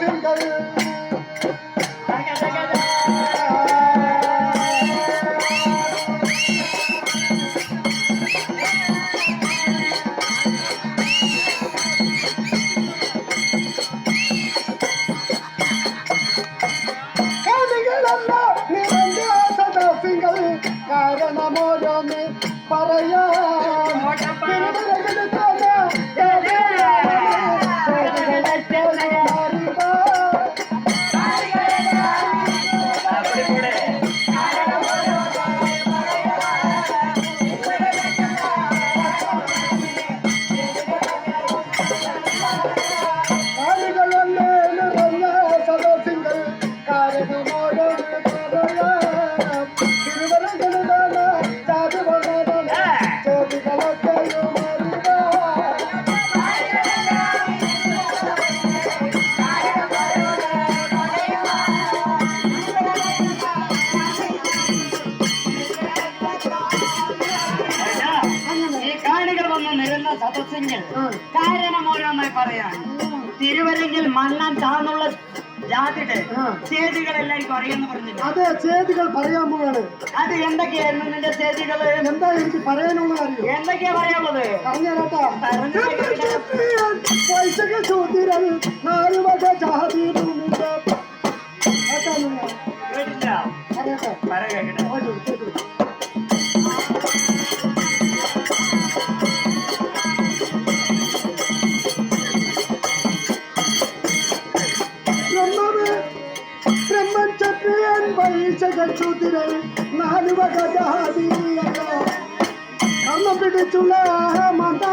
Thank you. അതെ ചേതികൾ പറയാൻ പോവാണ് അത് എന്തൊക്കെയായിരുന്നു നിന്റെ ചേതികൾ? എന്താ എനിക്ക് പറയാനുള്ള കാര്യം? എന്തൊക്കെയാ പറയാനുള്ളത്? പറഞ്ഞേട്ടാ ചോദ്യം നാല് വക जहाजी हम पिट चुले आ माता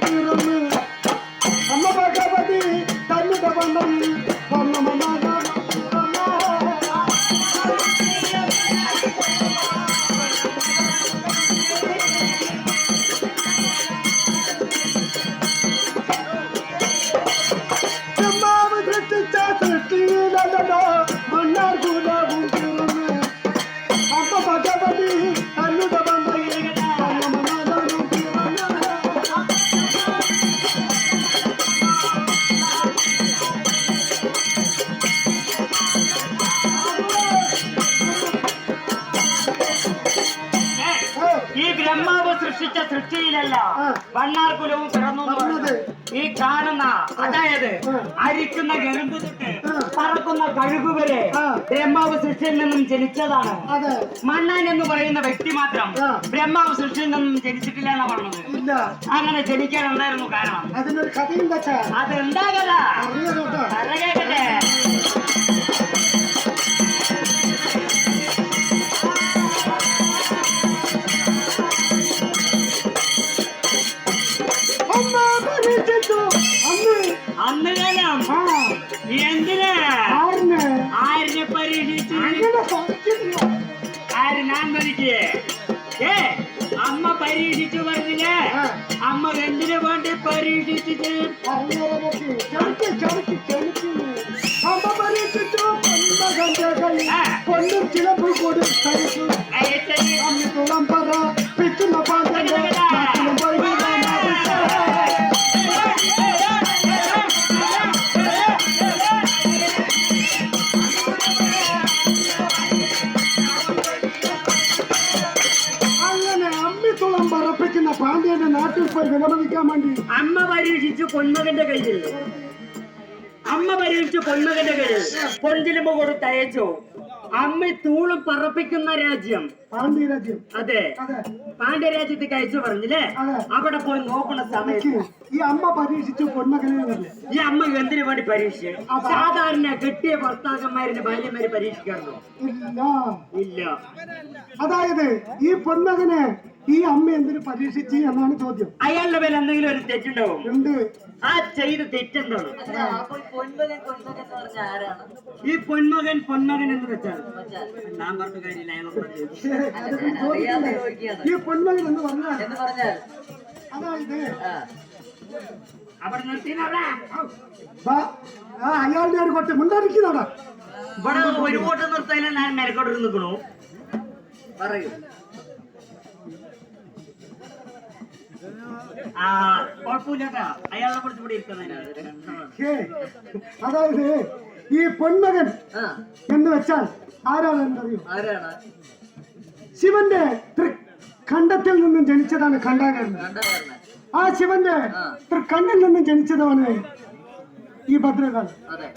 കാണുന്ന അതായത്. അരിക്കുന്ന ഗരുമ്പ് തൊട്ട് പറക്കുന്ന കഴുകു വരെ. ബ്രഹ്മാവ് സൃഷ്ടിയിൽ നിന്നും ജനിച്ചതാണ്. മണ്ണാൻ എന്ന് പറയുന്ന വ്യക്തി മാത്രം. ബ്രഹ്മാവ് സൃഷ്ടിയിൽ നിന്നും ജനിച്ചിട്ടില്ല എന്നാ പറഞ്ഞത് അങ്ങനെ ജനിക്കാൻ എന്തായിരുന്നു കാരണം അതെന്താ കഥ? അറിയാ കേട്ടോ ആര് ഞാൻ പരീക്ഷ ഏ അമ്മ പരീക്ഷിച്ചു പറഞ്ഞില്ലേ ആ. അമ്മ എന്തിനു വേണ്ടി പരീക്ഷിച്ചിട്ട് പറഞ്ഞവരൊക്കെ ചെറുക്ക് ചെറുക്ക് ചെറുക്കുന്നു അമ്മ പരീക്ഷിച്ചു പൊന്നകന്റെ കൈ ആ. പൊന്നും ചിലപ്പോൾ കൂടി കഴിച്ചു അയച്ചത് അന്ന് തുളം പറ പിച്ചുന്ന പാത്രങ്ങൾ പൊന്മകന്റെ കയ്യിൽ അമ്മ പരീക്ഷിച്ചു പൊന്മകന്റെ കയ്യിൽ പൊഞ്ചിലുമ്പ് കൊടുത്തയച്ചു അമ്മ തൂളും പറപ്പിക്കുന്ന രാജ്യം. അതെ. പാണ്ഡ്യരാജ്യത്തേക്ക് അയച്ചു പറഞ്ഞില്ലേ. അവിടെ പോയി നോക്കണ സമയത്ത് ഈ അമ്മ പരീക്ഷിച്ചു പൊന്മകനെ ഈ അമ്മ എന്തിനു വേണ്ടി പരീക്ഷ സാധാരണ കെട്ടിയ ഭർത്താക്കന്മാരിന്റെ ഭാര്യമാര് പരീക്ഷിക്കാറുണ്ടോ? ഇല്ല. അതായത് ഈ പൊന്മകനെ ഈ അമ്മ എന്തിനു പരീക്ഷിച്ചു എന്നാണ് ചോദ്യം. അയാളുടെ പേര് എന്തെങ്കിലും ഒരു തെറ്റുണ്ടാവും? ഉണ്ട്. ആ ചെയ്ത തെറ്റെന്താണ്? ഈ പൊന്മകൻ പൊന്മകൻ എന്ന് വെച്ചാൽ? ഞാൻ പറഞ്ഞു കാര്യമില്ല അയാളോട് ഈ പൊന്മകൻ എന്ന് പറഞ്ഞാൽ? എന്ന് പറഞ്ഞാൽ അതായത് ആ, അവിടെ നിർത്തിനവിടെ ബാ- ആ അയാളുടെ ഒരു കൊട്ട് മുണ്ടായിരിക്കുന്നതാ ഇവിടെ ഒരു കോട്ട് നിർത്താൻ ഞാൻ മെനക്കോട്ട് നിൽക്കണു. പറയൂ. അതായത് ഈ പൊന്മകൻ എന്ന് വെച്ചാൽ ആരാണെന്നറിയോ ആരാണ്? ശിവന്റെ തൃ- ഖണ്ഡത്തിൽ നിന്നും ജനിച്ചതാണ് ഖണ്ഡാകരൻ. ആ ശിവന്റെ. തൃക്കണ്ണിൽ നിന്നും ജനിച്ചതാണ് ഈ ഭദ്രകൾ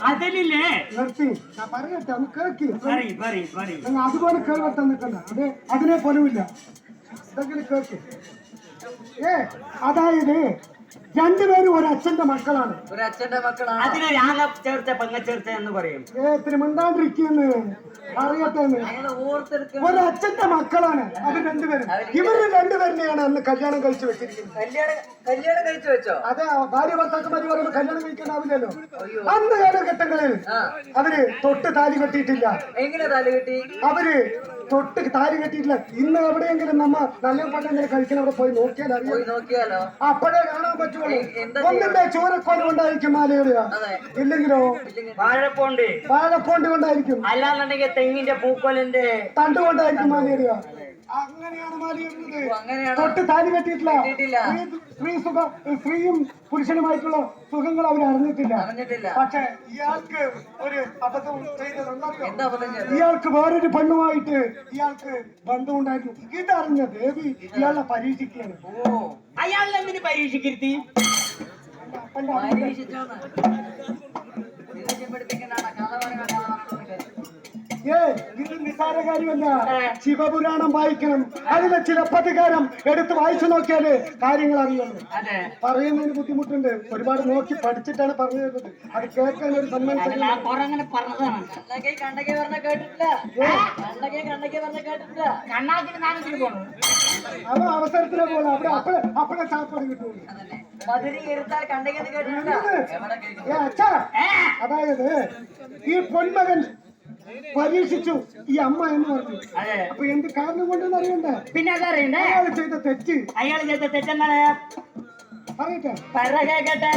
അതിലില്ലേ നിർത്തി. ഞാൻ പറയട്ടെ ഒന്ന് കേക്ക് നിങ്ങൾ അതുപോലെ കേൾവട്ടെ നിൽക്കണ്ട. അത് അതിനെ പോലുമില്ല. ഇതെങ്കിലും കേക്ക് ഏ അതായത് രണ്ടുപേരും ഒരു അച്ഛന്റെ മക്കളാണ്. ഒരു അച്ഛന്റെ മക്കളാണ്. അതിനെ രാഗ ചേർച്ച പങ്ങ ചേർച്ച എന്ന് പറയും. ഏ തിരുമണ്ടാണ്ടിരിക്കുന്നു അറിയത്തേന്ന് ഒരു അച്ഛന്റെ മക്കളാണ് അത് രണ്ടുപേരും. ഇവർ രണ്ടുപേരുടെയാണ് അന്ന് കല്യാണം കഴിച്ചു വെച്ചിരിക്കുന്നത്. കല്യാണം കല്യാണം കഴിച്ചു വെച്ചോ? അതെ ഭാര്യ ഭർത്താക്കന്മാര് പറയുമ്പോൾ കല്യാണം കഴിക്കാനാവില്ലല്ലോ അന്ന് കാലഘട്ടങ്ങളിൽ അവർ തൊട്ട് താലി കെട്ടിയിട്ടില്ല? എങ്ങനെ താലി കെട്ടി? അവർ തൊട്ട് താലി കെട്ടിയിട്ടില്ല. ഇന്ന് എവിടെയെങ്കിലും നമ്മ നല്ല പണ്ടെങ്കിലും കഴിക്കുന്ന അവിടെ പോയി നോക്കിയാൽ അറിയാം. പോയി നോക്കിയാലോ? അപ്പോഴേ കാണാൻ എന്താ ഒന്നിന്റെ ചോരക്കോല കൊണ്ടായിരിക്കും മാലയിടുക. അതെ. ഇല്ലെങ്കിലോ? വാഴപ്പോണ്ട് വാഴപ്പോണ്ട് കൊണ്ടായിരിക്കും. അല്ലാന്നുണ്ടെങ്കിൽ തെങ്ങിന്റെ പൂക്കോലിന്റെ തണ്ട് കൊണ്ടായിരിക്കും മാലയിടുക. അങ്ങനെയാണ് തൊട്ട് താലി കെട്ടിയിട്ടില്ല. സ്ത്രീ- സുഖ സ്ത്രീയും പുരുഷനുമായിട്ടുള്ള സുഖങ്ങൾ അവർ അറിഞ്ഞിട്ടില്ല. അറിഞ്ഞിട്ടില്ല. പക്ഷെ ഇയാൾക്ക് ഒരു അബദ്ധം ചെയ്തത് ഇയാൾക്ക് വേറൊരു പെണ്ണുമായിട്ട് ഇയാൾക്ക് ബന്ധമുണ്ടായിരുന്നു. ഇതറിഞ്ഞ ദേവി ഇയാളെ പരീക്ഷിക്കുകയാണ്. ഓ. അയാളെ എന്തിനു പരീക്ഷിക്കരുത്തി പരീക്ഷിച്ചോന്ന്. കഥ ഏ ഇത് നിസാര കാര്യമല്ല ശിവപുരാണം വായിക്കണം. അതിലെ ചില പ്രതികാരം എടുത്ത് വായിച്ചു നോക്കിയാൽ കാര്യങ്ങൾ അറിയുള്ളൂ. അതെ. പറയുന്നതിന് ബുദ്ധിമുട്ടുണ്ട്. ഒരുപാട് നോക്കി പഠിച്ചിട്ടാണ് പറഞ്ഞു തരുന്നത് അത് കേൾക്കാൻ ഒരു സന്മാനം അവ അവസരത്തിലെ പോലെ അവിടെ അപ്പഴേ അപ്പഴേ ചാപ്പാട് കിട്ടുള്ളൂ. അതായത് ഈ പൊന്മകൻ പരീക്ഷിച്ചു. ഈ അമ്മ എന്ന് പറഞ്ഞു. അപ്പൊ എന്ത് കാരണം കൊണ്ടെന്ന് അറിയണ്ടേ? പിന്നെ അതറിയണ്ടേ അയാൾ ചെയ്ത തെറ്റ്. അയാൾ ചെയ്ത തെറ്റെന്താണ് പറയട്ടെ പറ കേക്കട്ടെ.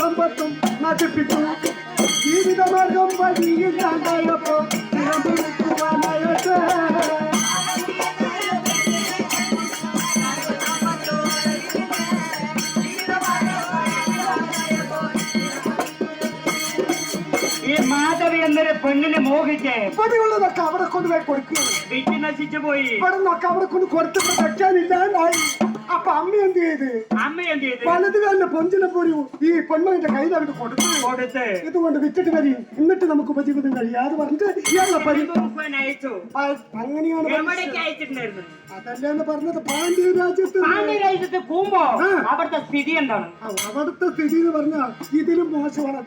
സർവസമ്പത്തും നശിപ്പിച്ചു. ജീവിതമാർഗം വഴിയില്ലാണ്ടായപ്പോ തിരഞ്ഞെടുക്കുവാനായിട്ട് ഈ മാധവി എന്നൊരു പെണ്ണിനെ മോഹിച്ച് ഇവിടെയുള്ളതൊക്കെ അവിടെ കൊണ്ടുപോയി കൊടുക്കുക വിറ്റ് നശിച്ചു പോയി. ഇവിടെ നോക്കെ അവിടെ കൊണ്ട് കൊടുത്തിട്ട് വെക്കാനില്ലാണ്ടായി അപ്പൊ അമ്മ എന്ത് ചെയ്ത്? അമ്മ എന്ത് ചെയ്ത്? വലതുകാലിന്റെ പൊഞ്ചിനെ പോരി ഈ പെണ്ണുവിന്റെ കൊടുത്തു. കൊടുത്ത്. വിറ്റിട്ട് വരി. എന്നിട്ട് നമുക്ക് ഉപജീവിതം കഴിയാതെ പറഞ്ഞിട്ട് ഇയാളെ പരി തൂക്കുവാൻ അയച്ചു. ആ, അങ്ങനെയാണ് അതല്ലേ എന്ന് പറഞ്ഞത് പാണ്ഡ്യ രാജ്യത്ത് പോകുമ്പോ. അവിടുത്തെ സ്ഥിതി എന്താണ്? അവിടുത്തെ സ്ഥിതി എന്ന് പറഞ്ഞാൽ ഇതിലും മോശമാണ്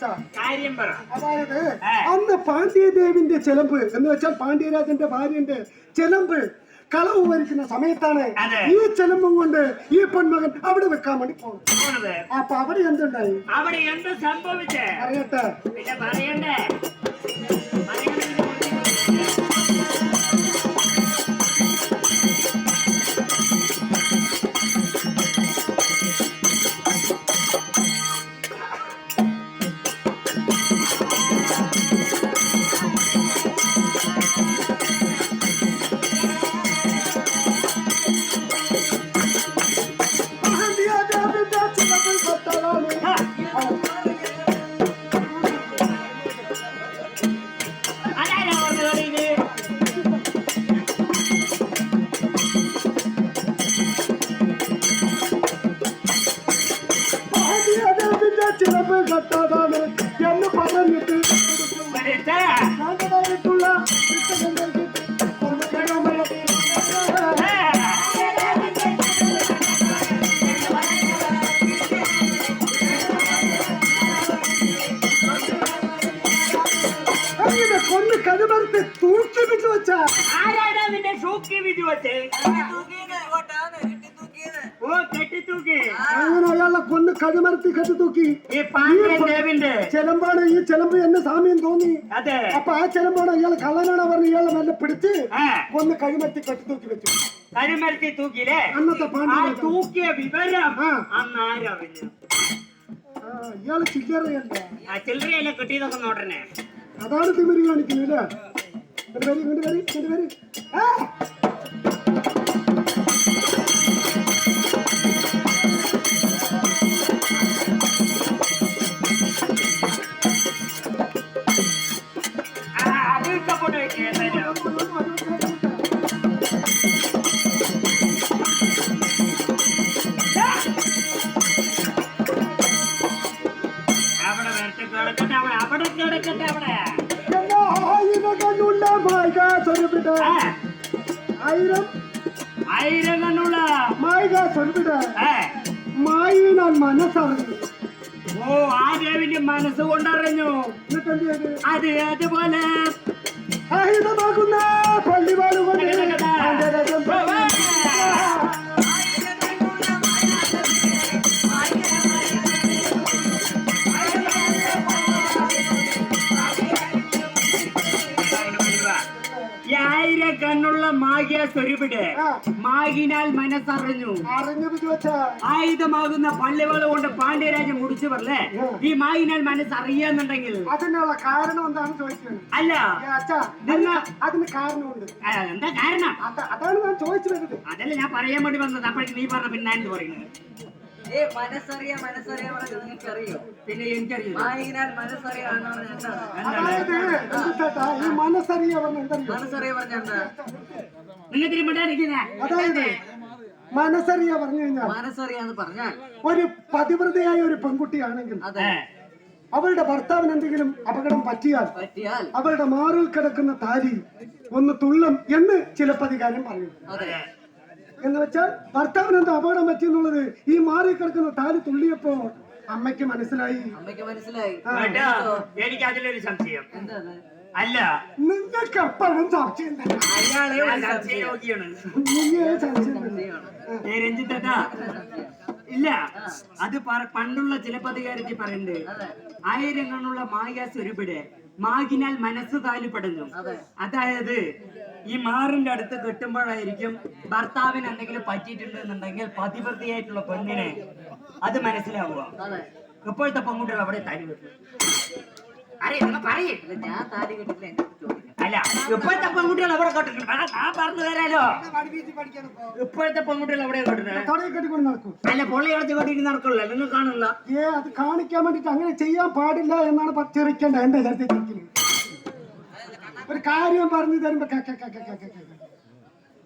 അതായത്. അന്ന് പാണ്ഡ്യദേവിന്റെ ചെലമ്പ് എന്ന് വെച്ചാൽ പാണ്ഡ്യരാജന്റെ ഭാര്യന്റെ ചെലമ്പ് കളവ് ഭരിക്കുന്ന സമയത്താണ്. ഈ ചെലമ്പും കൊണ്ട് ഈ പെൺമകൻ അവിടെ വെക്കാൻ വേണ്ടി പോകുന്നത്. അപ്പൊ അവിടെ എന്തുണ്ടായി? അവിടെ എന്ത് സംഭവിച്ചേ? അറിയട്ടെ. പിന്നെ പറയണ്ടേ? കൊന്ന് കരുമരത്ത് തൂക്കി വിട്ടു വെച്ച. ആരാടാ നിന്നെ സൂക്കി വിധി വെച്ചേ? ഓ കെട്ടി തൂക്കി അങ്ങനെ അയാളെ കൊന്ന് കരുമരത്തി കെട്ടി തൂക്കി ഈ ചെലമ്പാണ് ഈ ചെലമ്പ് എന്നെ സാമ്യം തോന്നി. അതെ. അപ്പൊ ആ ചെലമ്പാണ് ഇയാൾ കള്ളനാണ് പറഞ്ഞ് ഇയാളെ മെല്ലെ പിടിച്ച് കൊന്ന് കഴുമത്തി കെട്ടി തൂക്കി വെച്ചു. കരിമരത്തി തൂക്കിയില്ലേ? അന്നത്തെ ആ തൂക്കിയ വിവരം ഇയാൾ ചില്ലറയല്ല? ആ ചില്ലറയെല്ലാം കിട്ടിയതൊക്കെ നോട്ടനെ? അതാണ് തിമിരി കാണിക്കുന്നത് ഇങ്ങോട്ട് വരി ഇങ്ങോട്ട് വരി ഇങ്ങോട്ട്! ആ! അത് ഇഷ്ടപ്പെട്ടു മായിക സ്വരൂപിട ഏ, മായി ഞാൻ മനസ്സറിഞ്ഞു. ഓ ആ ദേവിന്റെ മനസ്സ് കൊണ്ടറിഞ്ഞു. അത് അതുപോലെ ആയുധമാകുന്ന കണ്ണുള്ള മാഗിയ സ്വരൂപിട് മാഗിനാൽ മനസ്സറിഞ്ഞു. ആയുധമാകുന്ന പള്ളിവള കൊണ്ട് പാണ്ഡ്യരാജൻ മുടിച്ചു പറഞ്ഞേ. ഈ മാഗിനാൽ മനസ്സറിയാന്നുണ്ടെങ്കിൽ അതിനുള്ള കാരണം എന്താണെന്ന് ചോദിക്കുന്നത് അല്ല. അതിന് കാരണമുണ്ട്. എന്താ കാരണം? അതാണ് ഞാൻ ചോദിച്ചു വരുന്നത്. അതല്ല ഞാൻ പറയാൻ വേണ്ടി വന്നത്. അപ്പോഴേക്കും നീ പറഞ്ഞ പിന്നെ പറയുന്നത്. ഏ മനസ്സറിയ മനസ്സറിയ പറഞ്ഞത് നിങ്ങൾക്കറിയോ? പിന്നെ എനിക്കറിയോ വായിനാൽ മനസ്സറിയാണോ അതായത് ഈ മനസ്സറിയ പറഞ്ഞ മനസ്സറിയാ പറഞ്ഞ എന്താ? നിങ്ങൾ തിരുമ്പണ്ടായിരിക്കുന്നേ അതായത് മനസ്സറിയ പറഞ്ഞു കഴിഞ്ഞാൽ മനസ്സറിയാന്ന് പറഞ്ഞാൽ ഒരു പതിവ്രതയായ ഒരു പെൺകുട്ടിയാണെങ്കിൽ അതെ. അവളുടെ ഭർത്താവിന് എന്തെങ്കിലും അപകടം പറ്റിയാൽ അവളുടെ മാറിൽ കിടക്കുന്ന താലി ഒന്ന് തുള്ളം എന്ന് ചിലപ്പതികാരം പറയുന്നു അതെ. എന്ന് വെച്ചാൽ ഭർത്താവിന് എന്താ അപകടം പറ്റിയെന്നുള്ളത് ഈ മാറി കിടക്കുന്ന താലി തുള്ളിയപ്പോ അമ്മയ്ക്ക് മനസ്സിലായി. അമ്മയ്ക്ക് മനസ്സിലായി. എനിക്ക് അതിലൊരു സംശയം. അല്ല. നിങ്ങൾക്ക് എപ്പോഴും സംശയം രഞ്ജിത്തേട്ടാ ഇല്ല. അത് പണ്ടുള്ള ചിലപ്പതികാരത്തിൽ പറയുന്നുണ്ട് അതെ. ആയിരം കണ്ണുള്ള മായ സ്വരൂപിടെ മാകിനാൽ മനസ്സ് താലിപ്പെടുന്നു അതായത് ഈ മാറിന്റെ അടുത്ത് കെട്ടുമ്പോഴായിരിക്കും ഭർത്താവിന് എന്തെങ്കിലും പറ്റിയിട്ടുണ്ടെന്നുണ്ടെങ്കിൽ പതിവൃത്തിയായിട്ടുള്ള പെണ്ണിനെ അത് മനസ്സിലാവുക. ഇപ്പോഴത്തെ പെൺകുട്ടികൾ അവിടെ താലി അല്ല ഇപ്പോഴത്തെ പെൺകുട്ടികൾ അവിടെ കെട്ടിട്ടുണ്ട്. ഞാൻ പറഞ്ഞു തരാലോ. ഇപ്പോഴത്തെ പെൺകുട്ടികൾ അവിടെ അല്ല പൊള്ളി കളച്ച് കെട്ടിട്ട് നടക്കുള്ളൂ നിങ്ങൾ കാണുന്നില്ല. ഏ അത് കാണിക്കാൻ വേണ്ടിട്ട് അങ്ങനെ ചെയ്യാൻ പാടില്ല എന്നാണ് പറ്റിറിക്കേണ്ടത് എന്റെ ചരിത്രത്തിൽ. ഒരു കാര്യം പറഞ്ഞു തരുമ്പോ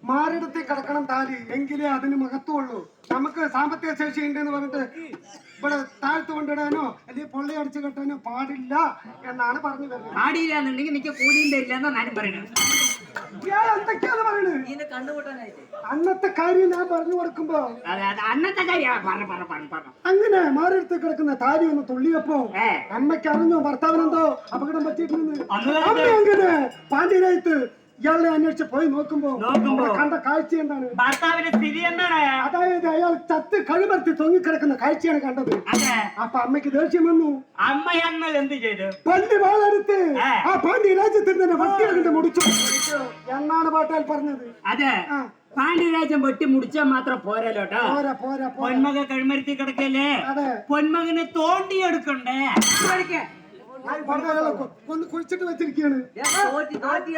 മാറിടത്തിൽ കിടക്കണം താലി എങ്കിലേ അതിന് മഹത്വമുള്ളൂ. നമുക്ക് സാമ്പത്തിക ശേഷി ഉണ്ട് എന്ന് പറഞ്ഞിട്ട് ഇവിടെ താഴ്ത്തു കൊണ്ടിടാനോ അല്ലെങ്കിൽ പൊള്ളി അടിച്ചു കെട്ടാനോ പാടില്ല എന്നാണ് പറഞ്ഞു വരുന്നത്. പാടില്ല എന്നുണ്ടെങ്കിൽ എനിക്ക് കൂലിയും തരില്ല എന്നാണ് പറയുന്നത് എന്തൊക്കെയാണ് പറയുന്നത് അന്നത്തെ കാര്യം ഞാൻ പറഞ്ഞു കൊടുക്കുമ്പോ അന്നത്തെ അങ്ങനെ മാറിയെടുത്ത് കിടക്കുന്ന താലി ഒന്ന് തുള്ളിയപ്പോ അമ്മയ്ക്ക് അറിഞ്ഞോ ഭർത്താവിനെന്തോ അപകടം പറ്റിയിട്ടുണ്ട് അങ്ങനെ പാണ്ഡ്യരായിട്ട് ഇയാളെ അന്വേഷിച്ച് പോയി നോക്കുമ്പോ കണ്ട കാഴ്ച എന്താണ്? ഭർത്താവിന്റെ സ്ഥിതി എന്താണ്? അതായത് അയാൾ ചത്ത് കഴിമർത്തി തൊങ്ങിക്കിടക്കുന്ന കാഴ്ചയാണ് കണ്ടത്. അപ്പൊ അമ്മയ്ക്ക് ദേഷ്യം വന്നു. അമ്മ എന്ത് ചെയ്തു? വാളെടുത്ത് ആ. പാണ്ഡ്യ രാജ്യത്തിൽ തന്നെ വട്ടിയാകിട്ട് മുടിച്ചു. എന്നാണ് പാട്ടാൽ പറഞ്ഞത്? അതെ. പാണ്ഡ്യരാജൻ വെട്ടി മുടിച്ചാൽ മാത്രം പോരല്ലോട്ടോ പോരാ പോരാ പോരാ. പൊന്മക കഴിമരുത്തി കിടക്കല്ലേ? പൊന്മകനെ തോണ്ടിയെടുക്കണ്ടേ കുഴിച്ചിട്ട് വെച്ചിരിക്കുകയാണ് തോറ്റി തോറ്റി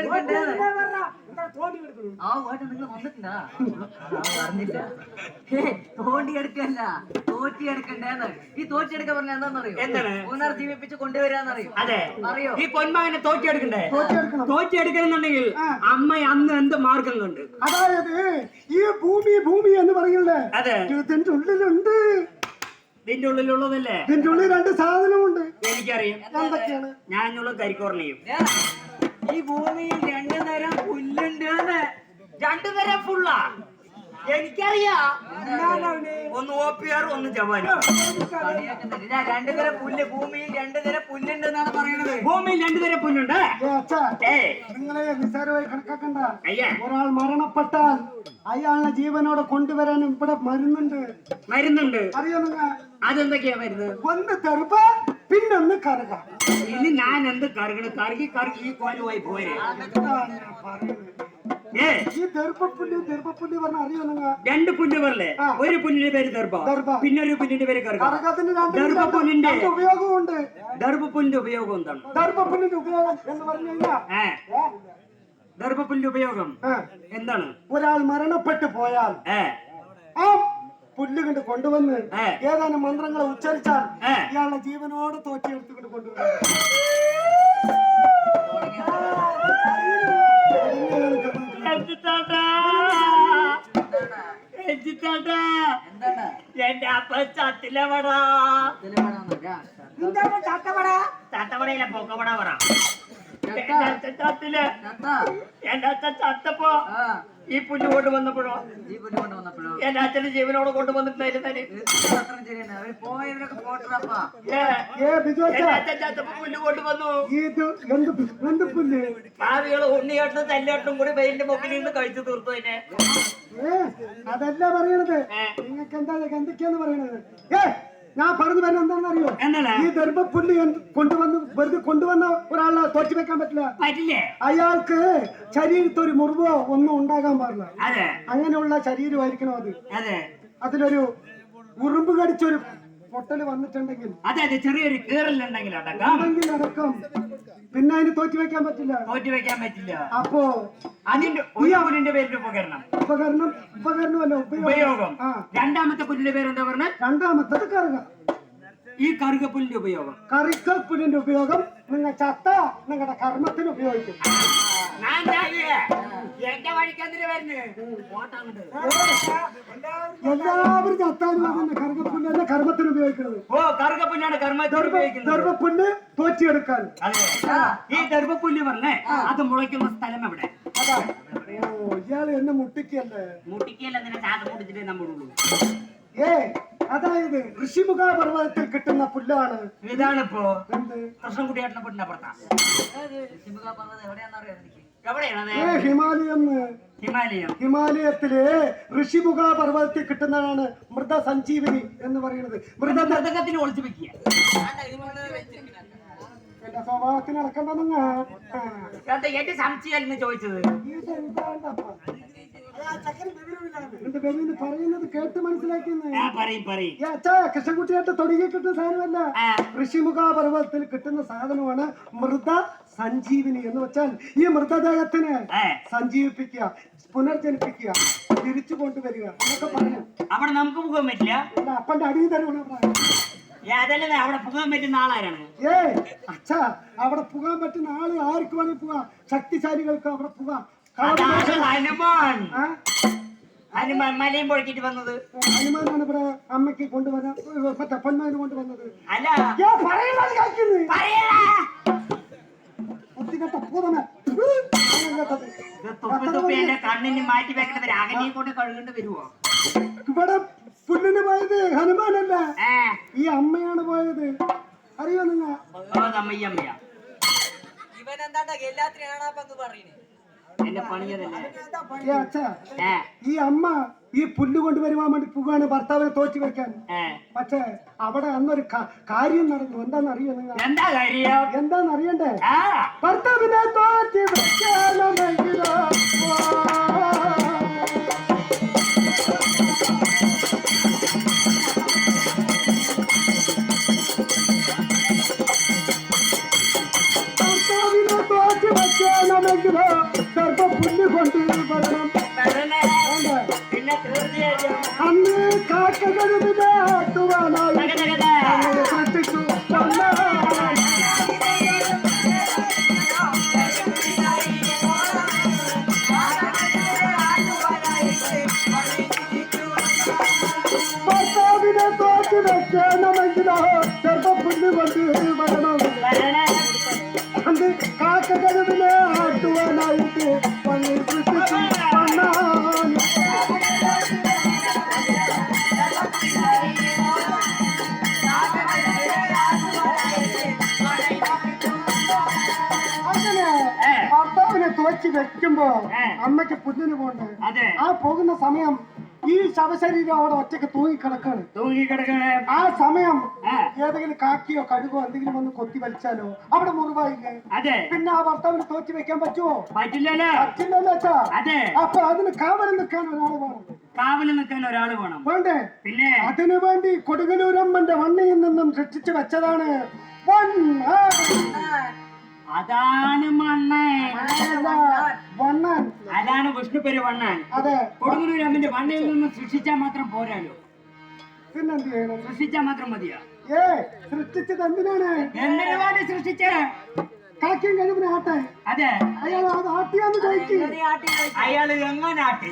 തോണ്ടി എടുക്കല്ല തോറ്റി എടുക്കണ്ടേന്ന്. ഈ തോറ്റി എടുക്കാൻ പറഞ്ഞ എന്താണെന്നറിയോ? എന്താണ്? പുനർജീവിപ്പിച്ച് കൊണ്ടുവരാന്നറിയോ? അതെ. അറിയോ? ഈ പൊന്മകനെ തോറ്റിയെടുക്കണ്ടേ തോറ്റിയെടുക്കണം. തോറ്റിയെടുക്കണമെന്നുണ്ടെങ്കിൽ ആ. അമ്മ അന്ന് എന്ത് മാർഗം കണ്ട്? അതായത് ഈ ഭൂമി ഭൂമി എന്ന് പറയുന്നത് അതെ. ഇതിന്റെ ഉള്ളിലുണ്ട്. ഇതിന്റെ ഉള്ളിലുള്ളതല്ലേ? നിന്റെ ഉള്ളിൽ രണ്ട് സാധനമുണ്ട്. എനിക്കറിയാം. എന്തൊക്കെയാണ്? ഞാനുള്ള കരിക്കോറിനെയും ഏ, ഈ ഭൂമിയിൽ രണ്ടു നേരം പുല്ലുണ്ട് രണ്ടു തരം ഫുള്ളാ എനിക്കറിയാം. ഒന്ന് ഓ പി ആർ ഒന്ന് ജവാനും രണ്ടു തരം പുല്ല്. ഭൂമിയിൽ രണ്ടു തരം പുല്ലുണ്ട് എന്നാണ് പറയുന്നത് ഭൂമിയിൽ രണ്ടു തരം പുല്ലുണ്ട്? നിങ്ങളെ നിസ്സാരമായി കണക്കാക്കണ്ട. അയ്യാ. ഒരാൾ മരണപ്പെട്ടാൽ അയാളുടെ ജീവനോടെ കൊണ്ടുവരാൻ ഇവിടെ മരുന്നുണ്ട്. മരുന്നുണ്ട്. അറിയോ നിങ്ങൾ? അതെന്തൊക്കെയാ വരുന്നത്? ഒന്ന് തെറുപ്പ പിന്നൊന്ന് കറുക. ഇനി ഞാൻ എന്ത് കറുകണ്? കറുകി കറുകി ഈ കോലുമായി പോരെ. അതാ ഞാൻ പറയുന്നത്. ഏ? ഈ തെറുപ്പുല്ല് തെറുപ്പുല്ല് പറഞ്ഞ അറിയോ നിങ്ങൾ? രണ്ട് പുല്ല് പറഞ്ഞേ. ഒരു പുല്ലിന്റെ പേര് ദർഭ. പിന്നെ ഒരു പുല്ലിന്റെ പേര് രണ്ട് ഉപയോഗമുണ്ട്. ദർഭപ്പുല്ലിന്റെ ഉപയോഗം എന്താണ്? ദർഭപ്പുല്ലിന്റെ ഉപയോഗം എന്ന് പറഞ്ഞു കഴിഞ്ഞാൽ ഉപയോഗം എന്താണ്? ഒരാൾ മരണപ്പെട്ടു പോയാൽ ആ പുല്ല് കൊണ്ട് കൊണ്ടുവന്ന് ഏ. ഏതാനും മന്ത്രങ്ങളെ ഉച്ചരിച്ചാൽ ഏ. ഇയാളുടെ ജീവനോട് തോറ്റിയെടുത്തുകൊണ്ട് കൊണ്ടുവരും എജിത്താട്ടാ. എജിത്താട്ടാ. എന്താണ് എന്റെ അപ്പ ചത്തിലവടാ ഇതിൽ വേണമെന്ന് ചാ. ചത്തവടയിലെ പൊക്കവട പറ ചത്ത. എന്റെ അച്ഛൻ ചത്തിൽ ചത്ത. എന്റെ അച്ഛൻ ചത്തപ്പോ ആ, ഈ പുല്ല് കൊണ്ടുവന്നപ്പോഴോ? ഈ പുല്ല് കൊണ്ടുവന്നപ്പോഴോ? എന്റെ അച്ഛനെ ജീവനോട് അച്ഛൻ ചത്തപ്പോ പുല്ല് ഭാവികൾ ഉണ്ണിയാട്ടും തല്ലിയാട്ടും കൂടി വെയിലിന്റെ മുക്കിൽ നിന്ന് കഴിച്ചു തീർത്തു അതിനെ. അതല്ല പറയണത്. നിങ്ങൾക്ക് എന്താ എന്തൊക്കെയാന്ന് പറയണത്? ഏ ഞാൻ പറഞ്ഞു വരുന്നത് എന്താണെന്ന് അറിയോ എന്താണ് ഈ ദർഭപ്പുല്ല് കൊണ്ടുവന്ന് വെറുതെ കൊണ്ടുവന്ന ഒരാളെ തോറ്റി വെക്കാൻ പറ്റില്ല. പറ്റില്ലേ? അയാൾക്ക് ശരീരത്തിൽ ഒരു മുറിവോ ഒന്നും ഉണ്ടാകാൻ പാടില്ല. അങ്ങനെയുള്ള ശരീരമായിരിക്കണം അത്. അതെ. അതിലൊരു ഉറുമ്പ് കടിച്ചൊരു പൊട്ടൽ വന്നിട്ടുണ്ടെങ്കിൽ അതെ അതെ ചെറിയൊരു കീറലുണ്ടെങ്കിൽ അടക്കം അടക്കം പിന്നെ അതിന് തോറ്റി വെക്കാൻ പറ്റില്ല. തോറ്റി വെക്കാൻ പറ്റില്ല. അപ്പോ അതിന്റെ ഒരു പുല്ലിന്റെ പേരിന്റെ ഉപകരണം. ഉപകരണം ഉപകരണമല്ല ഉപയോഗം. രണ്ടാമത്തെ പുല്ലിന്റെ പേര് എന്താ പറഞ്ഞ? രണ്ടാമത്തത് കറുക. ഈ കറുകപ്പുല്ലിന്റെ ഉപയോഗം. കറുകപ്പുല്ലിന്റെ ഉപയോഗം നിങ്ങൾ ചത്ത നിങ്ങളുടെ കർമ്മത്തിന് ഉപയോഗിക്കും. ഞാൻ ചാകിയേ. എന്റെ വഴിക്കെന്തിന് വരുന്നു ഓട്ടങ്ങോട്ട് എല്ലാവരും ചത്താനും അതിന്റെ കറുകപ്പുല്ലല്ല കർമ്മത്തിന് ഉപയോഗിക്കുന്നത് ഓ കറുകപ്പുല്ലാണ് കർമ്മത്തിൽ ഉപയോഗിക്കുന്നത് ദർഭപ്പുല്ല് തോറ്റിയെടുക്കാൻ അതെ ഈ ദർഭപ്പുല്ല് പറഞ്ഞേ അത് മുളയ്ക്കുന്ന സ്ഥലം എവിടെ? അതാ. ഓ ഇയാൾ എന്നെ മുട്ടിക്കല്ലേ? മുട്ടിക്കല്ല അതിനെ ശ്വാസം മുട്ടിച്ചിട്ടേ നമ്മളുള്ളൂ. ഏ അതായത് ഋഷിമുഖ പർവതത്തിൽ കിട്ടുന്ന പുല്ലാണ്. ഇതാണിപ്പോ എന്ത്? കൃഷ്ണൻകുട്ടിയാട്ടിനെ പുല്ലിന്റെ അപ്പുറത്താ ശിമുഖ പറഞ്ഞത് എവിടെയാണെന്നറിയോ എനിക്ക്? ഹിമാലയം. ഹിമാലയം. ഹിമാലയത്തിലെ ഋഷിമുഖ പർവതത്തിൽ കിട്ടുന്നതാണ് മൃത സഞ്ജീവനി എന്ന് പറയുന്നത്. മൃതമൃതകത്തിന് ഒളിച്ചു വെക്കുക. എന്റെ സ്വഭാവത്തിന് ഇറക്കണ്ടെന്ന് സംശയം എന്ന് ചോദിച്ചത് പറയുന്നത് കേട്ട് മനസ്സിലാക്കുന്നത് കൃഷ്ണൻകുട്ടിയായിട്ട് തുടങ്ങി കിട്ടുന്ന സാധനമല്ല. ഋഷിമുഖ പർവതത്തിൽ കിട്ടുന്ന സാധനമാണ് മൃത സഞ്ജീവിനി എന്ന് വെച്ചാൽ ഈ മൃതദേഹത്തിനെ സഞ്ജീവിപ്പിക്കുക പുനർജനിപ്പിക്കുക തിരിച്ചു കൊണ്ടുവരിക എന്നൊക്കെ പറഞ്ഞു. അവിടെ നമുക്ക് പോകാൻ പറ്റില്ല. അപ്പന്റെ അടിയിൽ തരുവാണ് അവിടെ പോകാൻ പറ്റുന്ന ആളാരാണ്? ഏ അച്ഛാ അവിടെ പോകാൻ പറ്റുന്ന ആൾ ആർക്ക് വേണമെങ്കിൽ പോകാം. ശക്തിശാലികൾക്ക് അവിടെ പോവാം അതാണ് ഹനുമാൻ? ഹനുമാൻ മലയും പൊഴക്കിട്ട് വന്നത്. ഹനുമാനാണ് ഇവിടെ അമ്മയ്ക്ക് കൊണ്ടുവന്ന പൊന്മാന് കൊണ്ടുവന്നത്. അല്ല. പറയുന്നത് കേൾക്കുന്നു. പറയടാ. ബുദ്ധികെട്ട പൂതമേ. ഞാൻ കേട്ടത്. ഇത് തുപ്പി തുപ്പി കണ്ണിന് മാറ്റി വെക്കേണ്ടവര് അകനെ കൊണ്ട് കഴുകേണ്ടി വരുവോ? ഇവിടെ പുല്ലിന് പോയത് ഹനുമാനല്ല. ഈ അമ്മയാണ് പോയത്. അറിയോ നിങ്ങ? ഓ, നമ്മയ്യമ്മയാ ഈ അമ്മ ഈ പുല്ല് കൊണ്ടുവരുവാൻ വേണ്ടി പോവുകയാണ് ഭർത്താവിനെ തോച്ചു വെക്കാൻ പക്ഷേ അവിടെ അന്നൊരു കാര്യം നടന്നു. എന്താണെന്നറിയോ നിങ്ങൾ? എന്താ കാര്യം? എന്താണെന്നറിയണ്ടേ? ഭർത്താവിനെ വെക്കണമെങ്കിലോ ഭർത്താവിനെ തോറ്റി വെക്കണമെങ്കിലോ പിന്നെ തീർച്ചയായിട്ടും അന്ന് കാക്കകളുടെ ആട്ടുവാനായി തകതകത. ഞങ്ങളെ സൃഷ്ടിച്ചു വന്നവനായി. ഭർത്താവിനെ വെക്കുമ്പോ അമ്മയ്ക്ക് അമ്മയ്ക്ക് പുല്ലിന് പോണ്ട്. അതെ. ആ പോകുന്ന സമയം ഈ ശവശരീരം അവിടെ ഒറ്റയ്ക്ക് തൂങ്ങി കിടക്കാണ് തൂങ്ങിക്കിടക്കണേ. ആ സമയം ഏതെങ്കിലും കാക്കിയോ കഴുകോ എന്തെങ്കിലും ഒന്ന് കൊത്തി വലിച്ചാലോ അവിടെ മുറിവായില്ലേ? അതെ. പിന്നെ ആ ഭർത്താവിന് തോറ്റി വെക്കാൻ പറ്റുമോ പറ്റില്ലല്ലോ. പറ്റില്ലല്ലോ അച്ഛാ. അതെ. അപ്പൊ അതിന് കാവൽ നിൽക്കാൻ ഒരാൾ വേണം. കാവൽ നിൽക്കാൻ ഒരാൾ വേണം. വേണ്ടേ? പിന്നെ? അതിനു വേണ്ടി കൊടുങ്ങലൂരമ്മന്റെ വണ്ണിയിൽ നിന്നും രക്ഷിച്ചു വെച്ചതാണ് വണ്ണ. അതാണ് മണ്ണ് അല്ല, വണ്ണൻ. അതാണ് വിഷ്ണുപേര് വണ്ണാൻ. അതെ. കൊടുങ്ങല്ലൂർ അമ്മന്റെ വണ്ണയിൽ നിന്ന് സൃഷ്ടിച്ചാൽ മാത്രം പോരാലോ? പിന്നെന്ത് ചെയ്യണം? സൃഷ്ടിച്ചാൽ മാത്രം മതിയോ? ഏ സൃഷ്ടിച്ചത് എന്തിനാണ്? എന്തിനാണ് വേണ്ടി സൃഷ്ടിച്ചേ? കാക്കിയും കഴിവിനെ ആട്ടെ. അതെ. അയാൾ അത് ആട്ടിയാന്ന് ചോദിക്കും. അയാൾ അയാൾ എങ്ങനെ ആട്ടി?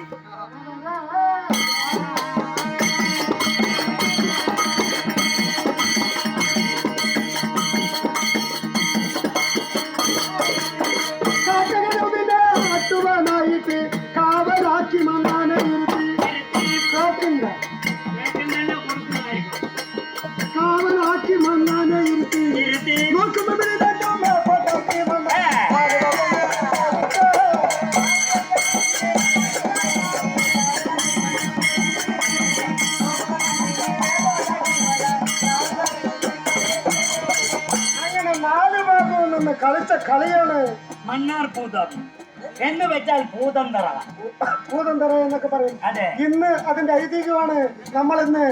കളിച്ച കളിയാണ് മണ്ണാർ ഭൂതം എന്ന് വെച്ചാൽ ഭൂതം തറ ഭൂതന്തറ എന്നൊക്കെ പറയും. ഇന്ന് അതിന്റെ ഐതിഹ്യമാണ് നമ്മൾ ഇന്ന്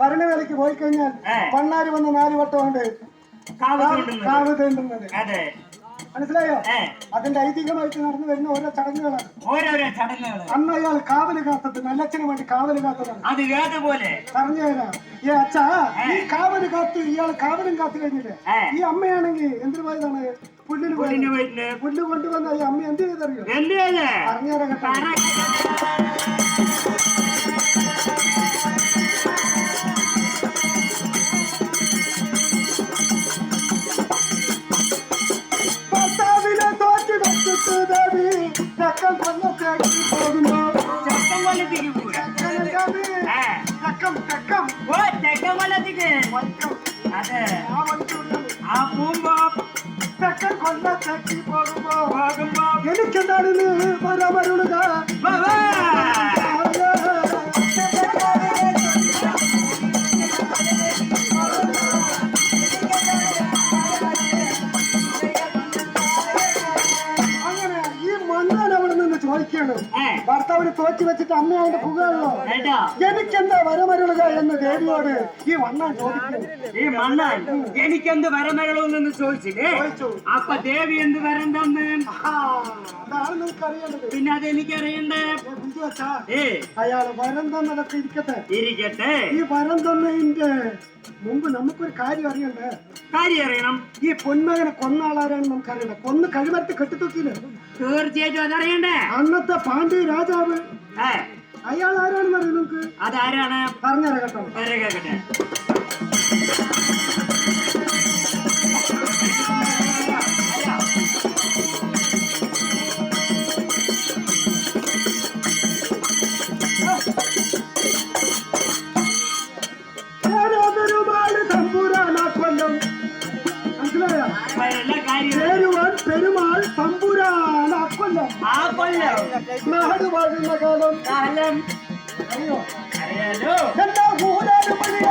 ഭരണവേലയ്ക്ക് പോയി കഴിഞ്ഞാൽ മണ്ണാരി വന്ന് നാല് വട്ടം കൊണ്ട് കാവ്. അതെ. മനസ്സിലായോ? അതിന്റെ ഐതിഹ്യമായിട്ട് നടന്നു വരുന്ന ഓരോ ചടങ്ങുകളാണ്. ഓരോരോ ചടങ്ങുകൾ അന്ന് അയാൾ കാവൽ കാത്തത് നല്ലച്ഛന് വേണ്ടി കാവൽ കാത്തതാണ് അത് ഏതുപോലെ പറഞ്ഞു തരാം ഈ അച്ഛ ഈ കാവൽ കാത്തു ഇയാൾ കാവലും കാത്തു കഴിഞ്ഞില്ലേ? ഈ അമ്മയാണെങ്കിൽ എന്തിനു പോയതാണ്? പുല്ലിന് പോയി പുല്ല് കൊണ്ടുവന്ന ഈ അമ്മ എന്ത് ചെയ്തറിയോ? പറഞ്ഞു തരാം കേട്ടോ. അവിടെ നിന്ന് ചോദിക്കാണ് ഏ, ഭർത്താവിനെ തോറ്റി വെച്ചിട്ട് അമ്മയായിട്ട് കേട്ടോ? എനിക്കെന്താ വരമരുളുക എന്ന് ദേവിയോട് ഈ മണ്ണാൻ ചോദിക്കുന്നു ഈ മണ്ണാൻ എനിക്കെന്ത് വരമരളൂന്ന് ചോദിച്ചില്ലേ? ചോദിച്ചു. അപ്പൊ ദേവി എന്ത് വരം തന്ന്? പിന്നെ അത് എനിക്കറിയണ്ടേ അയാൾ വരം തന്നതൊക്കെ ഇരിക്കട്ടെ. ഇരിക്കട്ടെ. ഈ വരം തന്നതിന്റെ മുമ്പ് നമുക്കൊരു കാര്യം അറിയണ്ടേ? കാര്യം അറിയണം. ഈ പൊന്മകനെ കൊന്ന ആളാരാണെന്ന് നമുക്കറിയണ്ട? കൊന്ന് കഴിമരത്ത് കെട്ടിത്തൂക്കിയില്ലേ? തീർച്ചയായിട്ടും അതറിയണ്ടേ? അന്നത്തെ പാണ്ഡ്യ രാജാവ് ഏ. അയാൾ ആരാണെന്ന് അറിയാം നമുക്ക് അതാരാണ്? പറഞ്ഞുതരാം കേട്ടോ. ആ കൊല്ലം നാട് വാഴുന്ന കാലം കാലം അറിയോ അറിയാലോ എന്താ ഊരാണ് പണിയാ